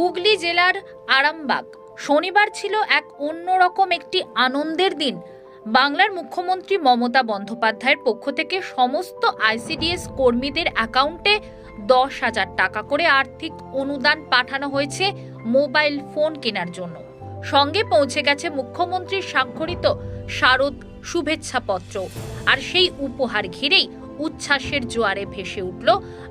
হুগলি জেলার আরামবাগ। শনিবার ছিল এক অন্যরকম একটি আনন্দের দিন। বাংলার মুখ্যমন্ত্রী মমতা বন্দ্যোপাধ্যায়ের পক্ষ থেকে সমস্ত আইসিডিএস কর্মীদের অ্যাকাউন্টে দশ হাজার টাকা করে আর্থিক অনুদান পাঠানো হয়েছে মোবাইল ফোন কেনার জন্য। সঙ্গে পৌঁছে গেছে মুখ্যমন্ত্রীর স্বাক্ষরিত শারদ শুভেচ্ছাপত্র। আর সেই উপহার ঘিরেই উচ্ছ্বাসের জোয়ারে ভেসে উঠল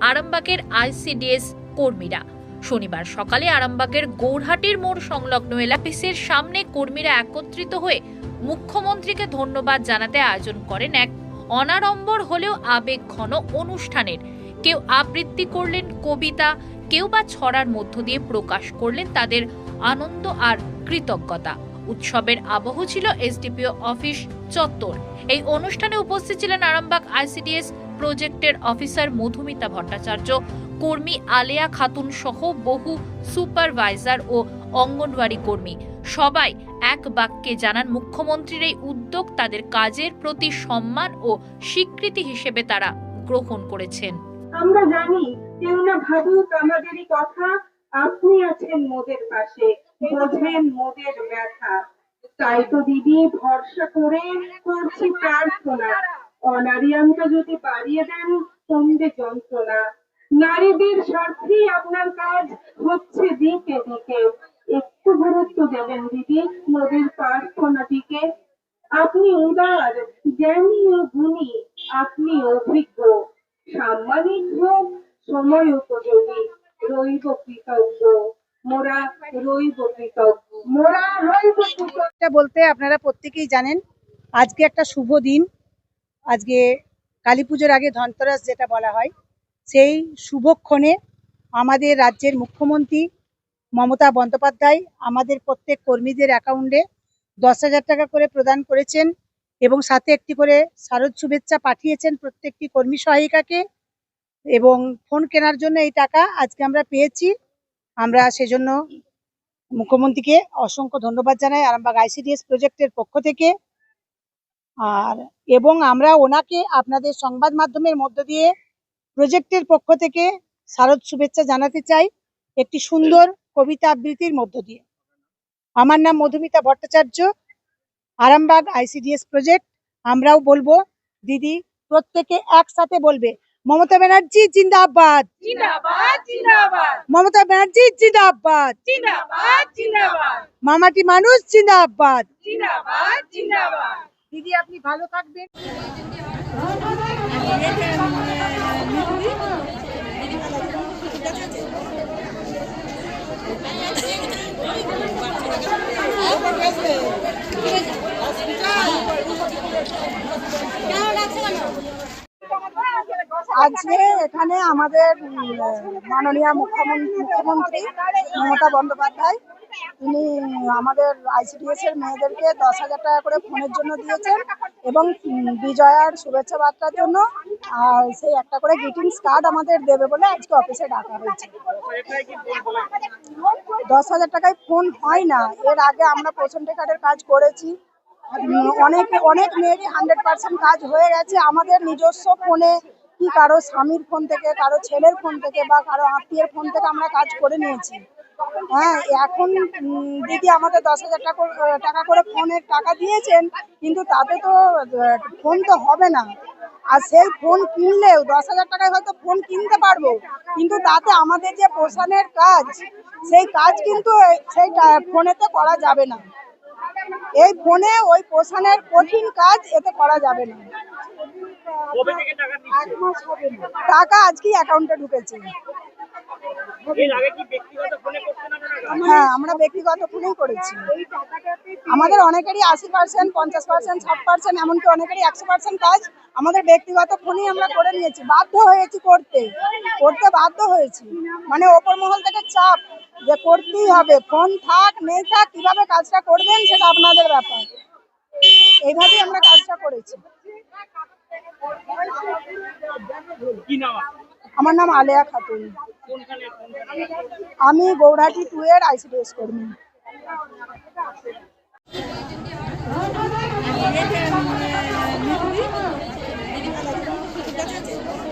আরামবাগের আইসিডিএস কর্মীরা। শনিবার সকালে আরামবাগের গৌরহাটির মোড় সংলগ্ন এলাপিসের সামনে কর্মীরা একত্রিত হয়ে মুখ্যমন্ত্রীকে ধন্যবাদ জানাতে আয়োজন করেন এক অনাড়ম্বর হলেও আবেগ ঘন অনুষ্ঠানের। কেউ আবৃত্তি করলেন কবিতা, কেউ বা ছড়ার মধ্য দিয়ে প্রকাশ করলেন তাদের আনন্দ আর কৃতজ্ঞতা। উৎসবের আবহ ছিল এসডিপিও অফিস চত্বর। এই অনুষ্ঠানে উপস্থিত ছিলেন আরামবাগ আইসিডিএস প্রজেক্টের অফিসার মধুমিতা ভট্টাচার্য কর্মী আলেয়া খাতুন সহ বহু সুপারভাইজার ও অঙ্গনওয়াড়ি কর্মী। সবাই এক বাক্যে জানান, মুখ্যমন্ত্রীর এই উদ্যোগ তাদের কাজের প্রতি সম্মান ও স্বীকৃতি হিসেবে তারা গ্রহণ করেছেন। আমরা জানি, কেউ না ভাবুক আমাদেরই কথা। আপনি আছেন মোদের পাশে, বোঝেন মোদের ব্যথা। তাই তো দিদি, ভরসা করে করছি প্রার্থনা। অনারিয়ামটা যদি বাড়িয়ে দেন, কমবে যন্ত্রণা। নারীদের স্বার্থেই আপনার কাজ হচ্ছে দিকে দিকে। একটু গুরুত্ব দেবেন দিদি মোদের প্রার্থনাটিকে। আপনি উদার, জ্ঞানী ও গুণী, আপনি অভিজ্ঞ। সাম্মানিক হোক সময় উপযোগী। রইব কৃতজ্ঞ। মোরা রইব কৃতজ্ঞ। মোরা রইব কৃতজ্ঞ। বলতে আপনারা প্রত্যেকেই জানেন, আজকে একটা শুভ দিন। আজকে কালী পুজোর আগে ধনতেরাস যেটা বলা হয় সেই শুভক্ষণে আমাদের রাজ্যের মুখ্যমন্ত্রী মমতা বন্দ্যোপাধ্যায় আমাদের প্রত্যেক কর্মীদের অ্যাকাউন্টে দশ হাজার টাকা করে প্রদান করেছেন এবং সাথে একটি করে শারদ শুভেচ্ছা পাঠিয়েছেন প্রত্যেকটি কর্মী সহায়িকাকে এবং ফোন কেনার জন্য এই টাকা আজকে আমরা পেয়েছি। আমরা সেজন্য মুখ্যমন্ত্রীকে অসংখ্য ধন্যবাদ জানাই আরামবাগ আইসিডিএস প্রজেক্টের পক্ষ থেকে। আর এবং আমরা ওনাকে আপনাদের সংবাদ মাধ্যমের মধ্য দিয়ে প্রজেক্টের পক্ষ থেকে শারদ শুভেচ্ছা জানাতে চাই একটি সুন্দর কবিতা আবৃত্তির মধ্য দিয়ে। আমার নাম মধুমিতা ভট্টাচার্য আরামবাগ আইসিডিএস প্রজেক্ট। আমরাও বলব দিদি প্রত্যেকে একসাথে বলবে মমতা ব্যানার্জি জিন্দাবাদ। মমতা ব্যানার্জি জিন্দাবাদ। মামাটি মানুষ জিন্দাবাদ। দিদি আপনি ভালো থাকবেন। 안녕하세요. আজকে এখানে আমাদের মাননীয় মুখ্যমন্ত্রী মুখ্যমন্ত্রী মমতা বন্দ্যোপাধ্যায়, তিনি আমাদের আইসিডিএস এর মেয়েদেরকে দশ হাজার টাকা করে ফোনের জন্য দিয়েছেন এবং বিজয়ার শুভেচ্ছা বার্তার জন্য, আর সেই একটা করে গ্রিটিংস কার্ড আমাদের দেবে বলে আজকে অফিসে ডাকা হয়েছে। দশ হাজার টাকায় ফোন হয় না। এর আগে আমরা পেশেন্টের কার্ডের কাজ করেছি। অনেক অনেক মেয়েরই হান্ড্রেড পার্সেন্ট কাজ হয়ে গেছে। আমাদের নিজস্ব ফোনে কি কারও স্বামীর ফোন থেকে, কারও ছেলের ফোন থেকে বা কারও আত্মীয়ের ফোন থেকে আমরা কাজ করে নিয়েছি। হ্যাঁ এখন দিদি আমাদের দশ হাজার টাকা করে- টাকা করে ফোনের টাকা দিয়েছেন, কিন্তু তাতে তো ফোন তো হবে না। আর সেই ফোন কিনলেও, দশ হাজার টাকায় হয়তো ফোন কিনতে পারব, কিন্তু তাতে আমাদের যে পোষণের কাজ, সেই কাজ কিন্তু সেই ফোনেতে করা যাবে না। এই ফোনে ওই পোষণের কঠিন কাজ এতে করা যাবে না। টাকা আজকেই অ্যাকাউন্টে ঢুকেছে। হ্যাঁ আমরা ব্যক্তিগত ফোনেই করেছি। আমাদের অনেকেরই আশি পার্সেন্ট পঞ্চাশ পার্সেন্ট ষাট পার্সেন্ট এমনকি অনেকেরই একশো পার্সেন্ট কাজ আমাদের ব্যক্তিগত ফোনেই আমরা করে নিয়েছি। বাধ্য হয়েছি করতে। করতে বাধ্য হয়েছি। মানে ওপর মহল থেকে চাপ যে করতেই হবে। ফোন থাক নেই থাক কীভাবে কাজটা করবেন সেটা আপনাদের ব্যাপার। এইভাবেই আমরা কাজটা করেছি। কি নাম আমার নাম আলেয়া খাতুন। আমি গৌরাটি টু এর আইসিডিএস কর্মী। কেমন